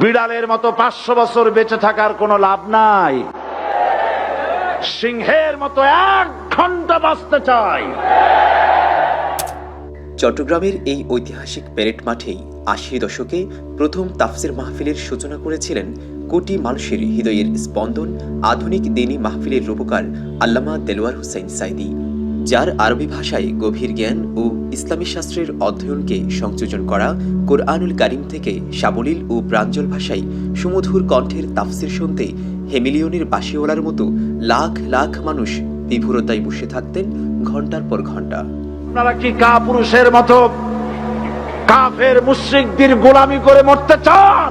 বিড়ালের মতো পাঁচশো বছর বেঁচে থাকার কোনো লাভ নাই। সিংহের মতো এক ঘণ্টা বাঁচতে চাই। চট্টগ্রামের এই ঐতিহাসিক প্যারেড মাঠেই আশি দশকে প্রথম তাফসির মাহফিলের সূচনা করেছিলেন কোটি মানুষের হৃদয়ের স্পন্দন আধুনিক দিনী মাহফিলের রূপকার আল্লামা দেলোয়ার হুসাইন সাইদি। যার আরবি ভাষায় গভীর জ্ঞান ও ইসলামী শাস্ত্রের অধ্যয়নকে সংযোজন করা কোরআনুল কারিম থেকে সাবলীল ও প্রাঞ্জল ভাষায় সুমধুর কণ্ঠের তাফসির শুনতে হেমিলিয়নের বাসিওয়ালার মতো লাখ লাখ মানুষ বিভুরতায় বসে থাকতেন ঘণ্টার পর ঘণ্টা আপনারা কি কা পুরুষের মতো কাফের মুশ্রিকদের গোলামি করে মরতে চান।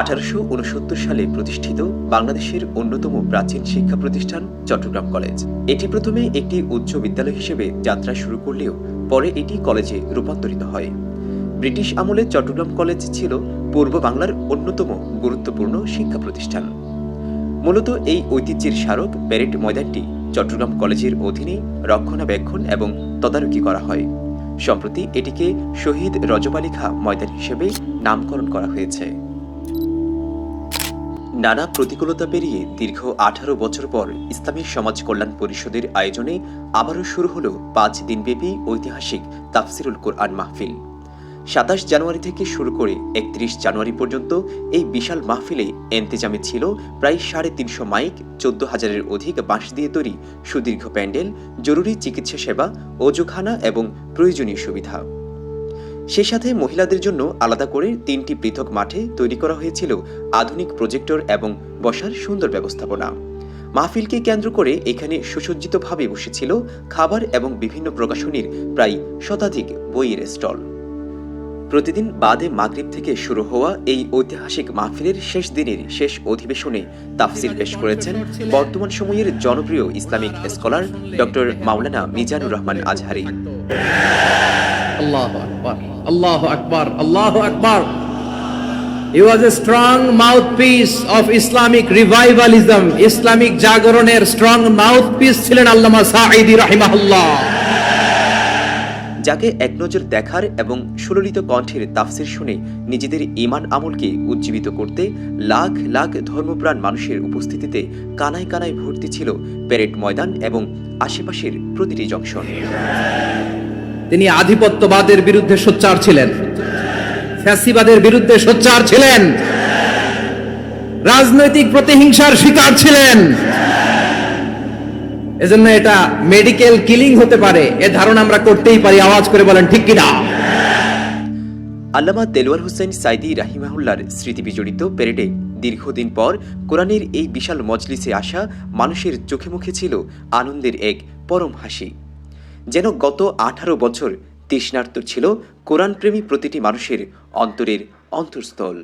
আঠারোশো উনসত্তর সালে প্রতিষ্ঠিত বাংলাদেশের অন্যতম প্রাচীন শিক্ষা প্রতিষ্ঠান চট্টগ্রাম কলেজ। এটি প্রথমে একটি উচ্চ বিদ্যালয় হিসেবে যাত্রা শুরু করলেও পরে এটি কলেজে রূপান্তরিত হয়। ব্রিটিশ আমলে চট্টগ্রাম কলেজ ছিল পূর্ব বাংলার অন্যতম গুরুত্বপূর্ণ শিক্ষা প্রতিষ্ঠান। মূলত এই ঐতিহ্যের স্মারক প্যারেড ময়দানটি চট্টগ্রাম কলেজের অধীনে রক্ষণাবেক্ষণ এবং তদারকি করা হয়। সম্প্রতি এটিকে শহীদ রজব খাঁ ময়দান হিসেবে নামকরণ করা হয়েছে। নানা প্রতিকূলতা পেরিয়ে দীর্ঘ আঠারো বছর পর ইসলামী সমাজ কল্যাণ পরিষদের আয়োজনে আবারও শুরু হল পাঁচ দিনব্যাপী ঐতিহাসিক তাফসিরুল কোরআন মাহফিল। সাতাশ জানুয়ারি থেকে শুরু করে একত্রিশ জানুয়ারি পর্যন্ত এই বিশাল মাহফিলে এন্তেজামে ছিল প্রায় সাড়ে তিনশো মাইক, চোদ্দ হাজারের অধিক বাঁশ দিয়ে তৈরি সুদীর্ঘ প্যান্ডেল, জরুরি চিকিৎসা সেবা, অজুখানা এবং প্রয়োজনীয় সুবিধা। সে সাথে মহিলাদের জন্য আলাদা করে তিনটি পৃথক মাঠে তৈরি করা হয়েছিল আধুনিক প্রজেক্টর এবং বসার সুন্দর ব্যবস্থাপনা। মাহফিলকে কেন্দ্র করে এখানে সুসজ্জিতভাবে বসেছিল খাবার এবং বিভিন্ন প্রকাশনীর প্রায় শতাধিক বইয়ের স্টল। প্রতিদিন বাদে মাগরিব থেকে শুরু হওয়া এই ঐতিহাসিক মাহফিলের শেষ দিনের শেষ অধিবেশনে তাফসির পেশ করেছেন বর্তমান সময়ের জনপ্রিয় Islamic scholar doctor Maulana Mizanur Rahman Azhari mouthpiece of Islamic revivalism. Islamic জাগরণের ছিলেন আল্লামা রাহিমাহুল্লাহ যাকে এক নজর দেখার এবং সুললিত কণ্ঠের তাফসির শুনে নিজেদের ইমান আমলকে উজ্জীবিত করতে লাখ লাখ ধর্মপ্রাণ মানুষের উপস্থিতিতে কানায় কানায় ভর্তি ছিল প্যারেড ময়দান এবং আশেপাশের প্রতিটি জংশন। তিনি আধিপত্যবাদের বিরুদ্ধে সোচ্চার ছিলেন। ফ্যাসিবাদের বিরুদ্ধে সোচ্চার ছিলেন। রাজনৈতিক প্রতিহিংসার শিকার ছিলেন। এজন্য এটা মেডিকেল কিলিং হতে পারে। এ ধারণা আমরা করতেই পারি। আওয়াজ করে বলেন, ঠিক কিনা? আল্লামা দেলোয়ার হোসেন সাইদি রাহিমাহুল্লার স্মৃতি বিজড়িত প্যারেডে দীর্ঘদিন পর কোরআনের এই বিশাল মজলিসে আসা মানুষের চোখে মুখে ছিল আনন্দের এক পরম হাসি। যেন গত আঠারো বছর তৃষ্ণার্ত ছিল কোরআনপ্রেমী প্রতিটি মানুষের অন্তরের অন্তঃস্থল।